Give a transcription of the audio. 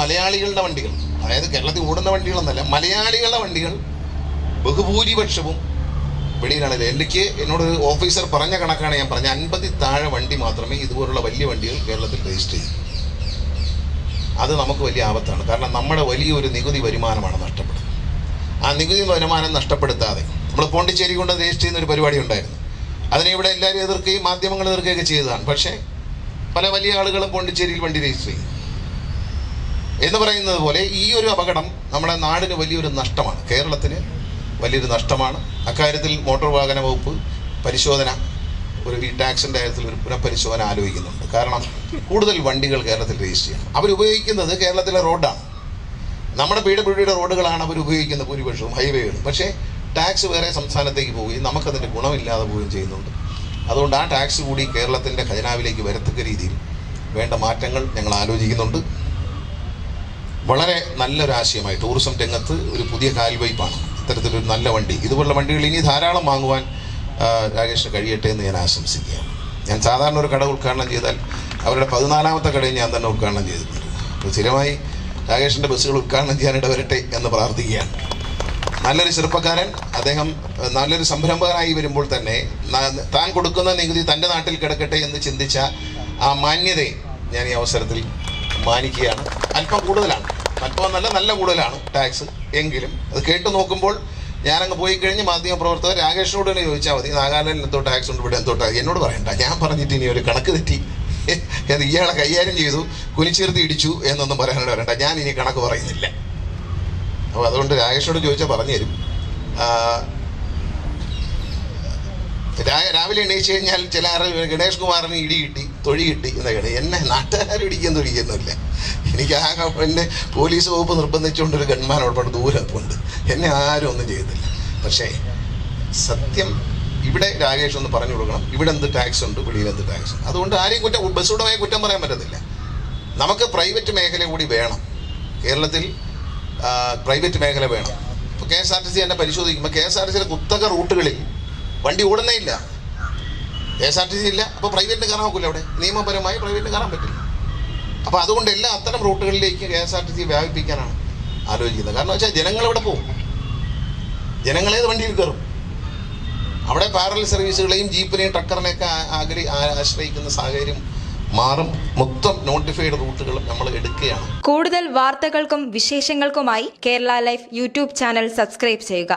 മലയാളികളുടെ വണ്ടികൾ. അതായത് കേരളത്തിൽ ഓടുന്ന വണ്ടികളെന്നല്ല മലയാളികളുടെ വണ്ടികൾ ബഹുഭൂരിപക്ഷവും വെളിയിലാണ്. എനിക്ക് എന്നോട് ഓഫീസർ പറഞ്ഞ കണക്കാണ് ഞാൻ പറഞ്ഞ അൻപതി താഴെ വണ്ടി മാത്രമേ ഇതുപോലുള്ള വലിയ വണ്ടികൾ കേരളത്തിൽ രജിസ്റ്റർ ചെയ്യൂ. അത് നമുക്ക് വലിയ ആപത്താണ്. കാരണം നമ്മുടെ വലിയൊരു നികുതി വരുമാനമാണ് നഷ്ടപ്പെടുന്നത്. ആ നികുതി വരുമാനം നഷ്ടപ്പെടുത്താതെ നമ്മൾ പോണ്ടിച്ചേരി കൊണ്ട് രജിസ്റ്റർ ചെയ്യുന്ന ഒരു പരിപാടി ഉണ്ടായിരുന്നു. അതിനെ ഇവിടെ എല്ലാവരും എതിർക്കുകയും മാധ്യമങ്ങൾ എതിർക്കുകയൊക്കെ ചെയ്തതാണ്. പക്ഷേ പല വലിയ ആളുകളും പോണ്ടിച്ചേരിയിൽ വണ്ടി രജിസ്റ്റർ ചെയ്യും എന്ന് പറയുന്നത് പോലെ ഈ ഒരു അപകടം നമ്മുടെ നാടിന് വലിയൊരു നഷ്ടമാണ്. കേരളത്തിന് വലിയൊരു നഷ്ടമാണ്. അക്കാര്യത്തിൽ മോട്ടോർ വാഹന വകുപ്പ് പരിശോധന ഒരു ഈ ടാക്സിന്റെ കാര്യത്തിൽ ഒരു പുനഃപരിശോധന ആലോചിക്കുന്നുണ്ട്. കാരണം കൂടുതൽ വണ്ടികൾ കേരളത്തിൽ രജിസ്റ്റർ ചെയ്യണം. അവരുപയോഗിക്കുന്നത് കേരളത്തിലെ റോഡാണ്. നമ്മുടെ പി ഡബ്ല്യു റോഡുകളാണ് അവർ ഉപയോഗിക്കുന്ന ഭൂരിപക്ഷവും ഹൈവേകളും. പക്ഷേ ടാക്സ് വേറെ സംസ്ഥാനത്തേക്ക് പോവുകയും നമുക്കതിന്റെ ഗുണമില്ലാതെ പോവുകയും ചെയ്യുന്നുണ്ട്. അതുകൊണ്ട് ആ ടാക്സ് കൂടി കേരളത്തിന്റെ ഖജനാവിലേക്ക് വരത്തക്ക രീതിയിൽ വേണ്ട മാറ്റങ്ങൾ ഞങ്ങൾ ആലോചിക്കുന്നുണ്ട്. വളരെ നല്ലൊരാശയമായി ടൂറിസം രംഗത്ത് ഒരു പുതിയ കാൽവയ്പാണ് ഇത്തരത്തിലൊരു നല്ല വണ്ടി. ഇതുപോലുള്ള വണ്ടികൾ ഇനി ധാരാളം വാങ്ങുവാൻ രാകേഷിന് കഴിയട്ടെ എന്ന് ഞാൻ ആശംസിക്കുകയാണ്. ഞാൻ സാധാരണ ഒരു കട ഉദ്ഘാടനം ചെയ്താൽ അവരുടെ പതിനാലാമത്തെ കടയും ഞാൻ തന്നെ ഉദ്ഘാടനം ചെയ്തിട്ടുണ്ട്. അപ്പോൾ സ്ഥിരമായി രാകേഷിന്റെ ബസ്സുകൾ ഉദ്ഘാടനം ചെയ്യാനിട വരട്ടെ എന്ന് പ്രാർത്ഥിക്കുകയാണ്. നല്ലൊരു ചെറുപ്പക്കാരൻ അദ്ദേഹം നല്ലൊരു സംരംഭകനായി വരുമ്പോൾ തന്നെ താൻ കൊടുക്കുന്ന നികുതി തന്റെ നാട്ടിൽ കിടക്കട്ടെ എന്ന് ചിന്തിച്ച ആ മാന്യതയെ ഞാൻ ഈ അവസരത്തിൽ മാനിക്കുകയാണ്. അല്പം കൂടുതലാണ്. അല്പം നല്ല കൂടുതലാണ് ടാക്സ് എങ്കിലും അത് കേട്ട് നോക്കുമ്പോൾ ഞാനങ്ങ് പോയി കഴിഞ്ഞ് മാധ്യമപ്രവർത്തകർ രാകേഷിനോട് തന്നെ ചോദിച്ചാൽ മതി നാഗാലാൻഡിൽ എന്തോ ടാക്സ് ഉണ്ട് ഇവിടെ എന്തോ ടാക്സ് എന്നോട് പറയണ്ട. ഞാൻ പറഞ്ഞിട്ട് ഇനി ഒരു കണക്ക് തെറ്റി. അത് ഇയാളെ കൈകാര്യം ചെയ്തു കുനിച്ചീർത്തി ഇടിച്ചു എന്നൊന്നും പറയാനോട് വരണ്ട. ഞാൻ ഇനി കണക്ക് പറയുന്നില്ല. അപ്പോൾ അതുകൊണ്ട് രാകേഷിനോട് ചോദിച്ചാൽ പറഞ്ഞു തരും രാവിലെ എണീച്ച് കഴിഞ്ഞാൽ ചില ഗണേഷ് കുമാറിന് ഇടി കിട്ടി തൊഴി കിട്ടി. എന്നൊക്കെയാണ് എന്നെ നാട്ടുകാർ ഇടിക്കാൻ തൊഴിക്കുന്നില്ല എനിക്ക് ആ എന്നെ പോലീസ് വകുപ്പ് നിർബന്ധിച്ചുകൊണ്ട് ഒരു ഗൺമാൻ ഒരുപാട് ദൂരം ഉണ്ട് എന്നെ ആരും ഒന്നും ചെയ്തില്ല പക്ഷേ സത്യം ഇവിടെ രാകേഷ് ഒന്ന് പറഞ്ഞു കൊടുക്കണം. ഇവിടെ എന്ത് ടാക്സ് ഉണ്ട്? വെളിയിൽ എന്ത് ടാക്സ് ഉണ്ട്? അതുകൊണ്ട് ആരെയും കുറ്റം ബസ് ഉടമയെ കുറ്റം പറയാൻ പറ്റത്തില്ല. നമുക്ക് പ്രൈവറ്റ് മേഖല കൂടി വേണം. കേരളത്തിൽ പ്രൈവറ്റ് മേഖല വേണം. ഇപ്പോൾ K S R T C തന്നെ പരിശോധിക്കുമ്പോൾ കെ എസ് ആർ ടി സിയുടെ കുത്തക റൂട്ടുകളിൽ വണ്ടി ഓടുന്നേ ഇല്ല. K S R T C ഇല്ല. അപ്പോൾ പ്രൈവറ്റിന് കയറാൻ നോക്കില്ല അവിടെ. നിയമപരമായി പ്രൈവറ്റിന് കയറാൻ പറ്റില്ല. അപ്പോൾ അതുകൊണ്ട് എല്ലാ അത്തരം റൂട്ടുകളിലേക്ക് K S R T C വ്യാപിപ്പിക്കാനാണ് ആലോചിക്കുന്നത്. കാരണം വെച്ചാൽ ജനങ്ങൾ ഇവിടെ പോകും ജനങ്ങളേത് വണ്ടിയിൽ കയറും? അവിടെ പാരൽ സർവീസുകളെയും ജീപ്പിനെയും ട്രക്കറിനെയൊക്കെ ആഗ്രഹി ആശ്രയിക്കുന്ന സാഹചര്യം മാറും. മൊത്തം നോട്ടിഫൈഡ് റൂട്ടുകളും നമ്മൾ എടുക്കുകയാണ്. കൂടുതൽ വാർത്തകൾക്കും വിശേഷങ്ങൾക്കുമായി Kerala life YouTube channel subscribe ചെയ്യുക.